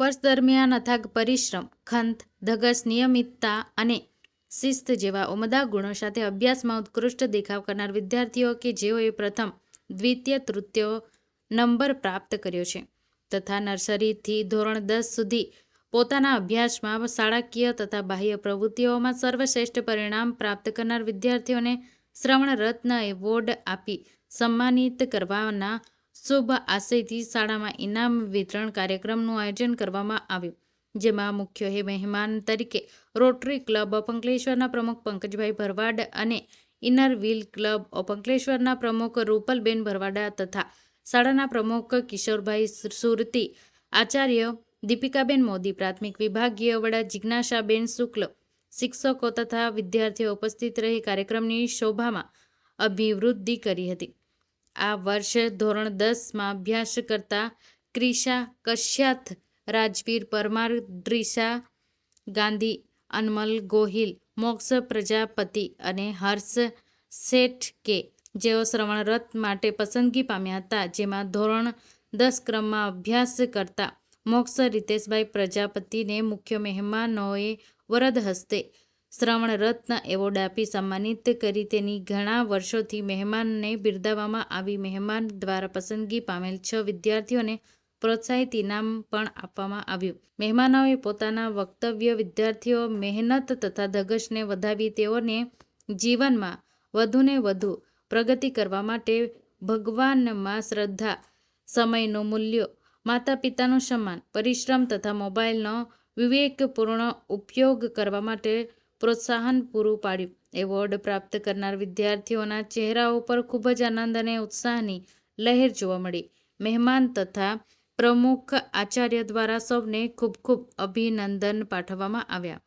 વર્ષ દરમિયાન અથાગ પરિશ્રમ, ખંત, ધગશ, નિયમિતતા અને શિસ્ત જેવા ઉમદા ગુણો સાથે અભ્યાસમાં ઉત્કૃષ્ટ દેખાવ કરનાર વિદ્યાર્થીઓ કે જેઓએ પ્રથમ, દ્વિતીય, તૃતીય નંબર પ્રાપ્ત કર્યો છે. તથા નર્સરીથી ધોરણ દસ સુધી પોતાના અભ્યાસમાં, શાળાકીય તથા બાહ્ય પ્રવૃત્તિઓમાં સર્વશ્રેષ્ઠ પરિણામ પ્રાપ્ત કરનાર વિદ્યાર્થીઓને શ્રવણ રત્ન એવોર્ડ આપી સન્માનિત કરવાના શુભ આશયથી શાળામાં ઇનામ વિતરણ કાર્યક્રમનું આયોજન કરવામાં આવ્યું જેમાં મુખ્ય મહેમાન તરીકે રોટરી ક્લબ અપંકલેશ્વરના પ્રમુખ પંકજભાઈ ભરવાડ અને ઇનર વ્હીલ ક્લબ અપંકલેશ્વરના પ્રમુખ રૂપલબેન ભરવાડા તથા શાળાના પ્રમુખ કિશોરભાઈ સુરતી, આચાર્ય દીપિકાબેન મોદી, પ્રાથમિક વિભાગીય વડા જિજ્ઞાસાબેન શુક્લ, શિક્ષકો તથા વિદ્યાર્થીઓ ઉપસ્થિત રહી કાર્યક્રમની શોભામાં અભિવૃદ્ધિ કરી હતી. આ વર્ષે ધોરણ દસમાં અભ્યાસ કરતા ક્રિશા કશ્યાથ રાજવીર પરમાર, દ્રિશા ગાંધી, અનમલ ગોહિલ, મોક્ષ પ્રજાપતિ અને હર્ષ શેઠ કે જેઓ શ્રવણ રથ માટે પસંદગી પામ્યા હતા જેમાં ધોરણ દસ ક્રમમાં અભ્યાસ કરતા મોક્ષ રીતેશભાઈ પ્રજાપતિને મુખ્ય મહેમાનોએ વરદ હસ્તે શ્રવણ રત્ન એવોર્ડ આપી સન્માનિત કરી તેની ઘણા વર્ષોથી મહેમાનને બિરદાવવામાં આવી. મહેમાન દ્વારા પસંદગી પામેલ છ વિદ્યાર્થીઓને પ્રોત્સાહિત ઇનામ પણ આપવામાં આવ્યું. મહેમાનોએ પોતાના વક્તવ્ય વિદ્યાર્થીઓ મહેનત તથા ધગશને વધાવી તેઓને જીવનમાં વધુને વધુ પ્રગતિ કરવા માટે ભગવાનમાં શ્રદ્ધા, સમયનું મૂલ્ય, માતા પિતાનું સન્માન, પરિશ્રમ તથા મોબાઈલનો વિવેકપૂર્ણ ઉપયોગ કરવા માટે પ્રોત્સાહન પૂરું પાડ્યું એવોર્ડ પ્રાપ્ત કરનાર વિદ્યાર્થીઓના ચહેરાઓ પર ખૂબ જ આનંદ અને ઉત્સાહની લહેર જોવા મળી મહેમાન તથા પ્રમુખ આચાર્ય દ્વારા સૌને ખૂબ ખૂબ અભિનંદન પાઠવવામાં આવ્યા।